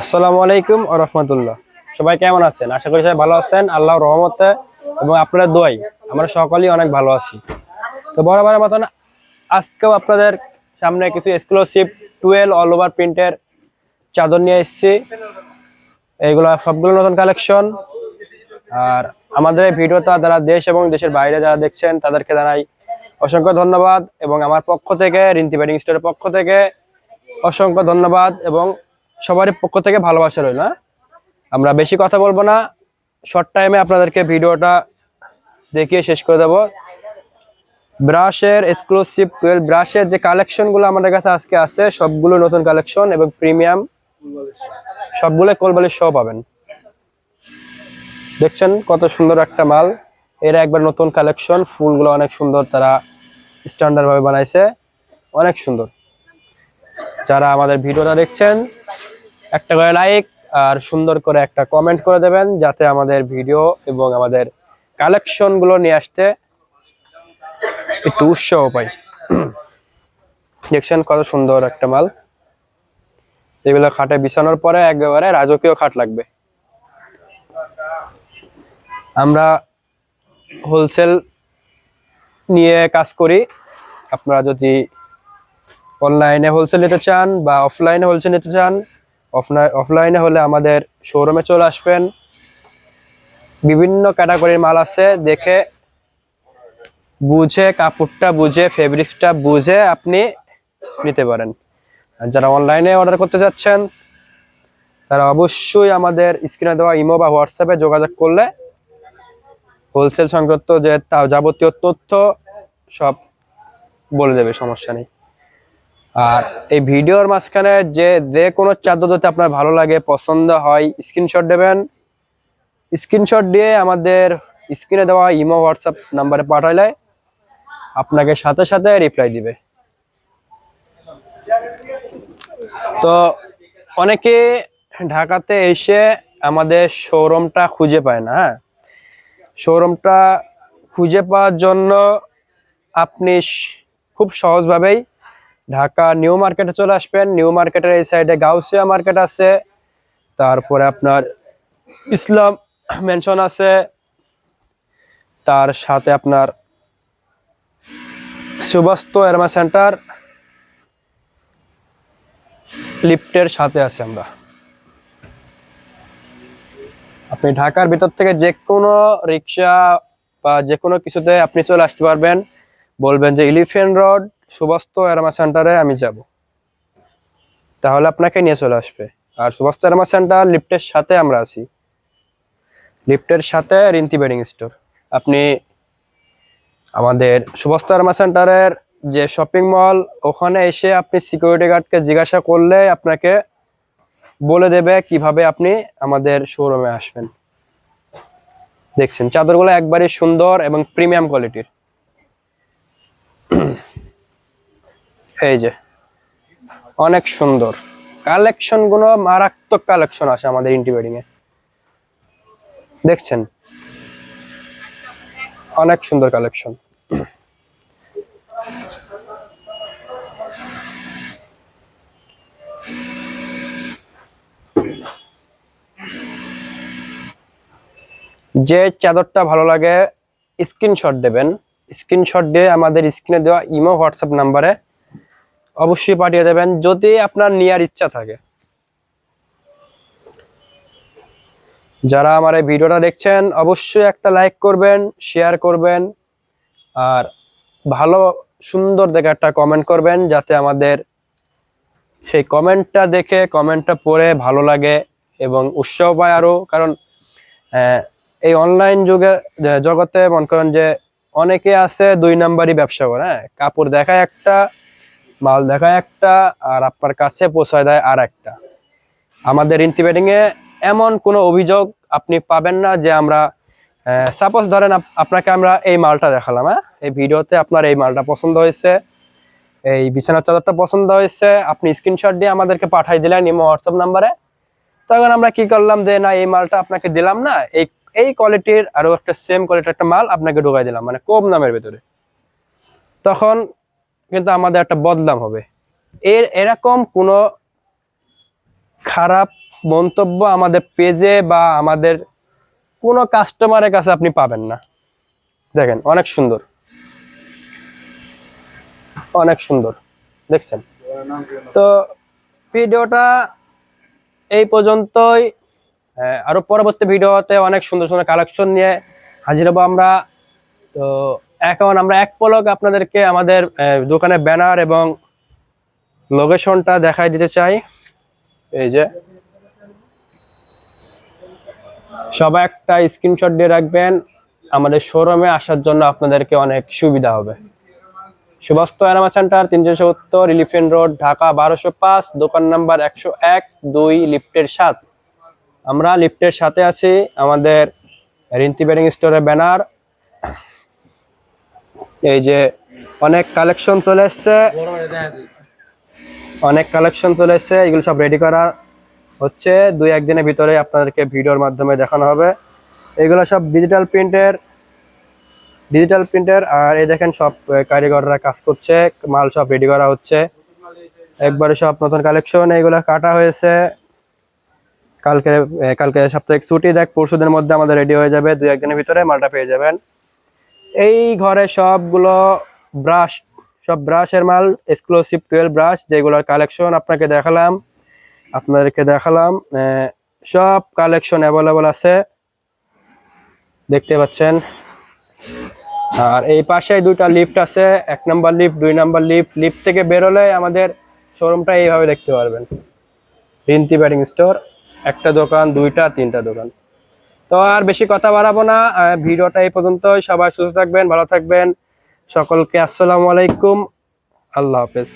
আসসালামু আলাইকুম রহমতুল্লাহ। সবাই কেমন আছেন? আশা করি সবাই ভালো আছেন। আল্লাহর রহমতে এবং আপনাদের দোয়াই। আমরা সকলেই অনেক ভালো আছি। তো বরাবরের মতন আজকেও আপনাদের সামনে কিছু এক্সক্লুসিভ টুয়েলভ অল ওভার প্রিন্টের চাদর নিয়ে এসেছি। এইগুলো সবগুলো নতুন কালেকশন আর আমাদের এই ভিডিওটা যারা দেশ এবং দেশের বাইরে যারা দেখছেন, তাদেরকে জানাই অসংখ্য ধন্যবাদ। এবং আমার পক্ষ থেকে, রিন্তি ব্যাটিং স্টোরের পক্ষ থেকে অসংখ্য ধন্যবাদ এবং সবারই পক্ষ থেকে ভালোবাসা রইল হ্যাঁ? আমরা বেশি কথা বলব না। শর্ট টাইমে আপনাদেরকে ভিডিওটা দেখিয়ে শেষ করে দেবো। ব্রাশের এক্সক্লুসিভ টুয়েলভ ব্রাশের যে কালেকশনগুলো আমাদের কাছে আজকে আছে, সবগুলো নতুন কালেকশন এবং প্রিমিয়াম সবগুলো কোলবালির শো পাবেন। দেখছেন কত সুন্দর একটা মাল। এরা একবার নতুন কালেকশন ফুলগুলো অনেক সুন্দর তারা স্ট্যান্ডার্ড ভাবে বানাইছে। অনেক সুন্দর। যারা আমাদের ভিডিওটা দেখছেন, একটা করে লাইক আর সুন্দর করে একটা কমেন্ট করে দেবেন যাতে আমাদের ভিডিও এবং আমাদের কালেকশনগুলো নিয়ে আসতে একটু উৎসাহ পাই। দেখছেন কত সুন্দর একটা মাল। এগুলো খাটে বিছানোর পরে একেবারে রাজকীয় খাট লাগবে। আমরা হোলসেল নিয়ে কাজ করি। আপনারা যদি অনলাইনে হোলসেল নিতে চান বা অফলাইনে হোলসেল নিতে চান অফলাইনে হলে আমাদের শোরুমে চলে আসবেন। বিভিন্ন ক্যাটাগরির মাল আছে, দেখে বুঝে, কাপড়টা বুঝে ফেব্রিক্সটা বুঝে আপনি নিতে পারেন। আর যারা অনলাইনে অর্ডার করতে যাচ্ছেন, তারা অবশ্যই আমাদের স্ক্রিনে দেওয়া ইমো বা হোয়াটসঅ্যাপে যোগাযোগ করলে হোলসেল সংক্রান্ত যে যাবতীয় তথ্য সব বলে দেবে, সমস্যা নেই। আর এই ভিডিওর মাঝখানে যে যে কোনো চাদর যদি আপনার ভালো লাগে, পছন্দ হয় স্ক্রিনশট দেবেন। স্ক্রিনশট দিয়ে আমাদের স্ক্রিনে দেওয়া ইমো হোয়াটসঅ্যাপ নাম্বারে পাঠাইলে আপনাকে সাথে সাথে রিপ্লাই দিবে। তো অনেকে ঢাকাতে এসে আমাদের শোরুমটা খুঁজে পায় না হ্যাঁ? শোরুমটা খুঁজে পাওয়ার জন্য আপনি খুব সহজভাবেই ঢাকা নিউ মার্কেটে চলে আসবেন। নিউ মার্কেটের এই সাইডে গাউসিয়া মার্কেট আছে। তারপরে আপনার ইসলাম মেনশন আছে। তার সাথে আপনার সুবাস্ত এরমা সেন্টার লিফটের সাথে আছে আমরা। আপনি ঢাকার ভিতর থেকে যে কোনো রিক্সা বা যে কোনো কিছুতে আপনি চলে আসতে পারবেন। বলবেন যে ইলিফেন্ট রোড সুবাস্ত এরামা সেন্টারে আমি যাব। তাহলে আপনাকে নিয়ে চলে আসবে। আর সুবাস্ত এরামা সেন্টার লিফটের সাথে আমরা আছি। লিফটের সাথে রিন্তি বেডিং স্টোর। আপনি আমাদের সুবাস্ত এরামা সেন্টারের যে শপিং মল, ওখানে এসে আপনি সিকিউরিটি গার্ডকে জিজ্ঞাসা করলে আপনাকে বলে দেবে কীভাবে আপনি আমাদের শোরুমে আসবেন। দেখছেন, চাদরগুলো একবারে সুন্দর এবং প্রিমিয়াম কোয়ালিটির এই যে, অনেক সুন্দর। কালেকশনগুলো মারাত্মক কালেকশন আছে আমাদের ইন্টিবেডিং এ। দেখছেন? অনেক সুন্দর কালেকশন। যে চাদরটা ভালো লাগে স্ক্রিনশট দেবেন। স্ক্রিনশট দিয়ে আমাদের স্ক্রিনে দেওয়া ইমো হোয়াটসঅ্যাপ নাম্বারে অবশ্যই পাঠিয়ে দেবেন যদি আপনার নেওয়ার ইচ্ছা থাকে। যারা আমার এই ভিডিওটা দেখছেন, অবশ্যই একটা লাইক করবেন, শেয়ার করবেন, আর ভালো সুন্দর দেখে একটা কমেন্ট করবেন, যাতে আমাদের সেই কমেন্টটা দেখে কমেন্টটা পড়ে ভালো লাগে এবং উৎসাহ পায় আরও কারণ এই অনলাইন যুগে জগতে মনে করেন যে অনেকে আছে দুই নাম্বারই ব্যবসা করে হ্যাঁ? কাপড় দেখায় একটা মাল দেখায় একটা, আর আপনার কাছে পৌঁছায় দেয় আর একটা আমাদের ইন্টিমেটিং এ এমন কোনো অভিযোগ আপনি পাবেন না যে আমরা সাপোজ ধরেন আপনাকে আমরা এই মালটা দেখালাম হ্যাঁ? এই ভিডিওতে আপনার এই মালটা পছন্দ হয়েছে, এই বিছানার চাদরটা পছন্দ হয়েছে, আপনি স্ক্রিনশট দিয়ে আমাদেরকে পাঠাই দিলেন ইমো, হোয়াটসঅ্যাপ নাম্বারে। তখন আমরা কি করলাম যে, না, এই মালটা আপনাকে দিলাম না, এই এই কোয়ালিটির আরও একটা সেম কোয়ালিটির একটা মাল আপনাকে ঢোকাই দিলাম। মানে কম দামের ভেতরে। তখন কিন্তু আমাদের একটা বদনাম হবে। এর এরকম কোনো খারাপ মন্তব্য আমাদের পেজে বা আমাদের কোনো কাস্টমারের কাছে আপনি পাবেন না। দেখেন অনেক সুন্দর। অনেক সুন্দর। দেখছেন? তো ভিডিওটা এই পর্যন্তই। আহ, আরও পরবর্তী ভিডিওতে অনেক সুন্দর সুন্দর কালেকশন নিয়ে হাজির হব আমরা। তো এখন আমরা এক পলক আপনাদেরকে আমাদের দোকানে ব্যানার এবং লোকেশনটা দেখাই দিতে চাই। এই যে। সবাই একটা স্ক্রিনশট দিয়ে রাখবেন। আমাদের শোরুমে আসার জন্য আপনাদেরকে অনেক সুবিধা হবে। সুবাস্ত এনামা সেন্টার তিনশো সত্তর ইলিফেন্ট রোড ঢাকা বারোশো পাঁচ, দোকান নাম্বার একশো এক, দুই, লিফটের সাত। আমরা লিফটের সাথে আছি। আমাদের রিন্তি বেডিং স্টোরের ব্যানার। এই যে অনেক কালেকশন চলে এসছে। অনেক কালেকশন চলে এসছে, এগুলো সব রেডি করা হচ্ছে। দুই একদিনের ভিতরে আপনাদেরকে ভিডিওর মাধ্যমে দেখানো হবে। এগুলো সব ডিজিটাল প্রিন্টের ডিজিটাল প্রিন্টের আর এই দেখেন সব কারিগররা কাজ করছে, মাল সব রেডি করা হচ্ছে। একবারে সব নতুন কালেকশন এগুলো কাটা হয়েছে। কালকে কালকে সাপ্তাহিক ছুটি, দেখ পরশুদের মধ্যে আমাদের রেডি হয়ে যাবে। দুই একদিনের ভিতরে মালটা পেয়ে যাবেন। এই ঘরে সবগুলো ব্রাশ সব ব্রাশের মাল এক্সক্লুসিভ টুয়েলভ ব্রাশ যেগুলোর কালেকশন আপনাকে দেখালাম, আপনাদেরকে দেখালাম সব কালেকশন অ্যাভেলেবল আছে। দেখতে পাচ্ছেন? আর এই পাশে দুইটা লিফট আছে, এক নাম্বার লিফট দুই নাম্বার লিফট লিফট থেকে বেরোলে আমাদের শোরুমটা এইভাবে দেখতে পারবেন। রিন্তি ব্যাটিং স্টোর একটা দোকান, দুইটা, তিনটা দোকান। তো আর বেশি কথা বাড়াবো না। ভিডিওটা এই পর্যন্তই। সবাই সুস্থ থাকবেন, ভালো থাকবেন। সকলকে আসসালামু আলাইকুম। আল্লাহ হাফেজ।